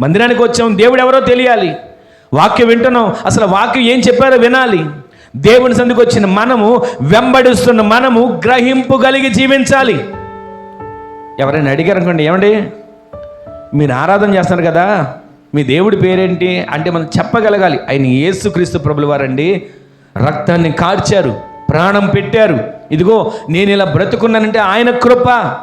మందిరానికి వచ్చాం దేవుడు ఎవరో తెలియాలి. వాక్యం వింటున్నాం అసలు వాక్యం ఏం చెప్పారో వినాలి. దేవుని సందుకు వచ్చిన మనము వెంబడిస్తున్న మనము గ్రహింపు కలిగి జీవించాలి. ఎవరైనా అడిగారు అనుకోండి ఏమండి? మీరు ఆరాధన చేస్తున్నారు కదా మీ దేవుడి పేరేంటి? అంటే మనం చెప్పగలగాలి. ఆయన యేసుక్రీస్తు ప్రభులు వారండి. రక్తాన్ని కార్చారు ప్రాణం పెట్టారు. ఇదిగో నేను ఇలా బ్రతుకున్నానంటే ఆయన కృప.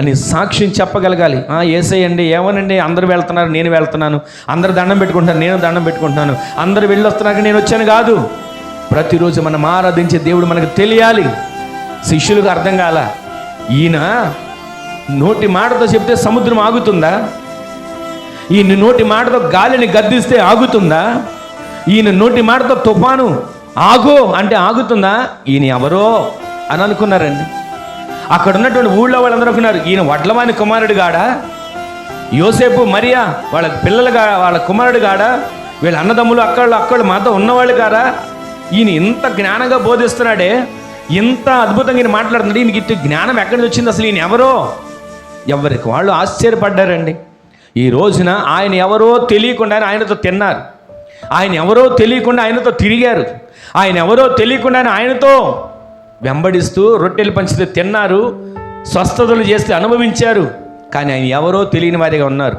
అని సాక్ష్యం చెప్పగలగాలి. ఏసేయండి ఏమనండి ఏమోనండి అందరూ వెళ్తున్నారు నేను వెళ్తున్నాను. అందరు దండం పెట్టుకుంటున్నారు నేను దండం పెట్టుకుంటున్నాను. అందరు వెళ్ళొస్తున్నారు నేను వచ్చాను కాదు. ప్రతిరోజు మనం ఆరాధించే దేవుడు మనకు తెలియాలి. శిష్యులకు అర్థం కాల. ఈయన నోటి మాటతో చెప్తే సముద్రం ఆగుతుందా? ఈయన నోటి మాటతో గాలిని గద్దిస్తే ఆగుతుందా? ఈయన నోటి మాటతో తుఫాను ఆగు అంటే ఆగుతుందా? ఈయన ఎవరో అని అనుకున్నారండి. అక్కడ ఉన్నటువంటి ఊళ్ళో వాళ్ళందరూ అనుకున్నారు ఈయన వడ్లవాని కుమారుడు గాడా యోసేపు మరియా వాళ్ళ పిల్లలు గా వాళ్ళ కుమారుడు గాడా వీళ్ళ అన్నదమ్ములు అక్కళ్ళు అక్కళ్ళు మాతో ఉన్నవాళ్ళు కాడా ఈయన ఇంత జ్ఞానంగా బోధిస్తున్నాడే ఇంత అద్భుతంగా ఈయన మాట్లాడుతున్నాడు ఈయనకి ఇటు జ్ఞానం ఎక్కడి నుంచి వచ్చింది అసలు? ఈయన ఎవరో? ఎవరికి వాళ్ళు ఆశ్చర్యపడ్డారండి. ఈ రోజున ఆయన ఎవరో తెలియకుండా ఆయనతో తిన్నారు. ఆయన ఎవరో తెలియకుండా ఆయనతో తిరిగారు. ఆయన ఎవరో తెలియకుండా ఆయనతో వెంబడిస్తూ రొట్టెలు పంచితే తిన్నారు స్వస్థతలు చేస్తే అనుభవించారు. కానీ ఆయన ఎవరో తెలియని వారిగా ఉన్నారు.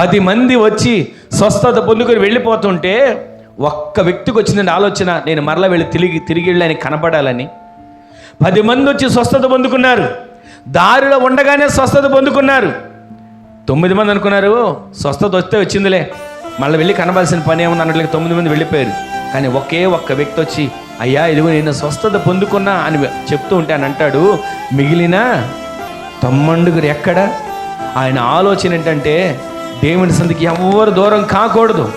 పది మంది వచ్చి స్వస్థత పొందుకొని వెళ్ళిపోతుంటే ఒక్క వ్యక్తికి వచ్చిందండి ఆలోచన నేను మరలా వెళ్ళి తిరిగి తిరిగి వెళ్ళి ఆయన కనపడాలని. పది మంది వచ్చి స్వస్థత పొందుకున్నారు. దారిలో ఉండగానే స్వస్థత పొందుకున్నారు. తొమ్మిది మంది అనుకున్నారు స్వస్థత వస్తే వచ్చిందిలే. మళ్ళీ వెళ్ళి కనబడాల్సిన పని ఏమన్నా అన్నట్లకి తొమ్మిది మంది వెళ్ళిపోయారు. కానీ ఒకే ఒక్క వ్యక్తి వచ్చి అయ్యా ఇదిగో నేను స్వస్థత పొందుకున్నా అని చెప్తూ ఉంటే అని అంటాడు. మిగిలిన తమ్మండుగురు ఎక్కడ? ఆయన ఆలోచన ఏంటంటే దేవుని సంధికి ఎవరు దూరం కాకూడదు.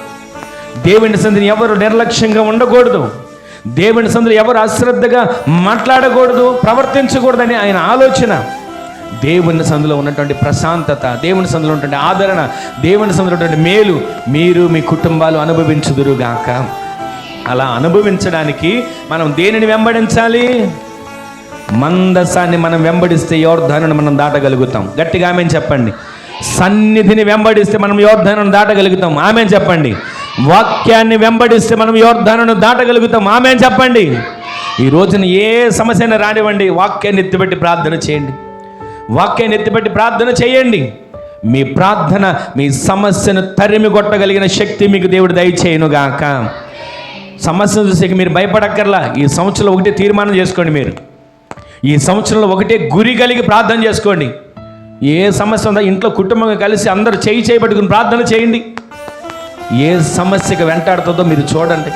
దేవుని సంధిని ఎవరు నిర్లక్ష్యంగా ఉండకూడదు. దేవుని సంధులు ఎవరు అశ్రద్ధగా మాట్లాడకూడదు ప్రవర్తించకూడదని ఆయన ఆలోచన. దేవుని సందులో ఉన్నటువంటి ప్రశాంతత దేవుని సందులో ఉన్నటువంటి ఆదరణ దేవుని సందులో ఉన్నటువంటి మేలు మీరు మీ కుటుంబాలు అనుభవించుదురుగాక. అలా అనుభవించడానికి మనం దేనిని వెంబడించాలి? మందసాన్ని మనం వెంబడిస్తే యోర్ధాను మనం దాటగలుగుతాం. గట్టిగా ఆమె చెప్పండి. సన్నిధిని వెంబడిస్తే మనం యోర్ధాను దాటగలుగుతాం. ఆమె చెప్పండి. వాక్యాన్ని వెంబడిస్తే మనం యోర్ధనను దాటగలుగుతాం. ఆమె చెప్పండి. ఈ రోజున ఏ సమస్యను రానివ్వండి. వాక్యాన్ని ఎత్తిపెట్టి ప్రార్థన చేయండి. వాక్యాన్ని ఎత్తిపెట్టి ప్రార్థన చేయండి. మీ ప్రార్థన మీ సమస్యను తరిమి కొట్టగలిగిన శక్తి మీకు దేవుడు దయచేయనుగాక. సమస్యను చూసేకి మీరు భయపడక్కర్లా. ఈ సంవత్సరంలో ఒకటే తీర్మానం చేసుకోండి మీరు. ఈ సంవత్సరంలో ఒకటే గురి కలిగి ప్రార్థన చేసుకోండి. ఏ సమస్య ఉందో ఇంట్లో కుటుంబంగా కలిసి అందరూ చేయి చేయబట్టుకుని ప్రార్థన చేయండి. ఏ సమస్యకు వెంటాడుతుందో మీరు చూడండి.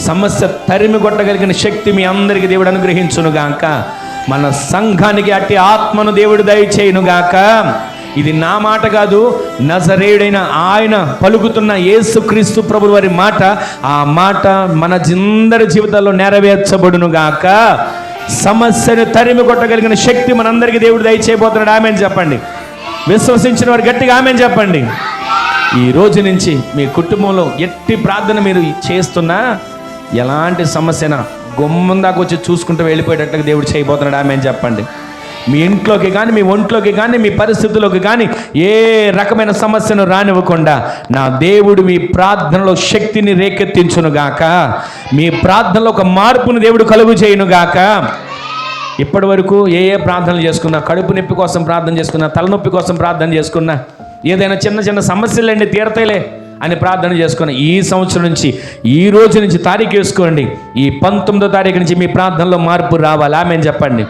సమస్య తరిమి కొట్టగలిగిన శక్తి మీ అందరికీ దేవుడు అనుగ్రహించునుగాక. మన సంఘానికి అట్టి ఆత్మను దేవుడు దయచేయునుగాక. ఇది నా మాట కాదు నజరేయుడైన ఆయన పలుకుతున్న యేసుక్రీస్తు ప్రభు వారి మాట. ఆ మాట మన అందరి జీవితాల్లో నెరవేర్చబడునుగాక సమస్యను తరిమి కొట్టగలిగిన శక్తి మనందరికీ దేవుడు దయచేయబోతున్నాడు. ఆమె చెప్పండి. విశ్వసించిన వారు గట్టిగా ఆమె చెప్పండి. ఈ రోజు నుంచి మీ కుటుంబంలో ఎట్టి ప్రార్థన మీరు చేస్తున్నా ఎలాంటి సమస్యన గుమ్మం దాకా వచ్చి చూసుకుంటూ వెళ్ళిపోయేటట్టుగా దేవుడు చేయబోతున్నాడు. ఆమె చెప్పండి. మీ ఇంట్లోకి కానీ మీ ఒంట్లోకి కానీ మీ పరిస్థితుల్లోకి కానీ ఏ రకమైన సమస్యను రానివ్వకుండా నా దేవుడు మీ ప్రార్థనలో శక్తిని రేకెత్తించునుగాక. మీ ప్రార్థనలో ఒక మార్పును దేవుడు కలుగు చేయునుగాక. ఇప్పటి వరకు ఏ ఏ ప్రార్థనలు చేసుకున్నా కడుపు నొప్పి కోసం ప్రార్థన చేసుకున్నా తలనొప్పి కోసం ప్రార్థన చేసుకున్నా ఏదైనా చిన్న చిన్న సమస్యలండి తీరతలే అని ప్రార్థన చేసుకున్న ఈ సంవత్సరం నుంచి ఈ రోజు నుంచి తారీఖు వేసుకోండి. ఈ పంతొమ్మిదో తారీఖు నుంచి మీ ప్రార్థనలో మార్పు రావాలి. ఆమె చెప్పండి.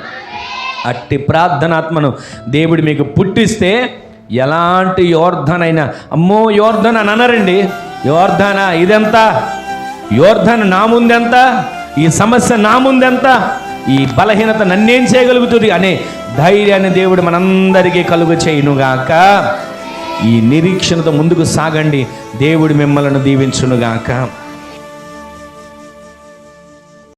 అట్టి ప్రార్థనాత్మను దేవుడు మీకు పుట్టిస్తే ఎలాంటి యోర్ధనైనా అమ్మో యోర్ధన అని అనరండి. యోర్ధన ఇదెంత? యోర్ధన నా ముందెంత? ఈ సమస్య నా ముందెంత? ఈ బలహీనత నన్నేం చేయగలుగుతుంది అనే ధైర్యాన్ని దేవుడు మనందరికీ కలుగు చేయునుగాక. ఈ నిరీక్షణతో ముందుకు సాగండి. దేవుడు మిమ్మల్ని దీవించునుగాక.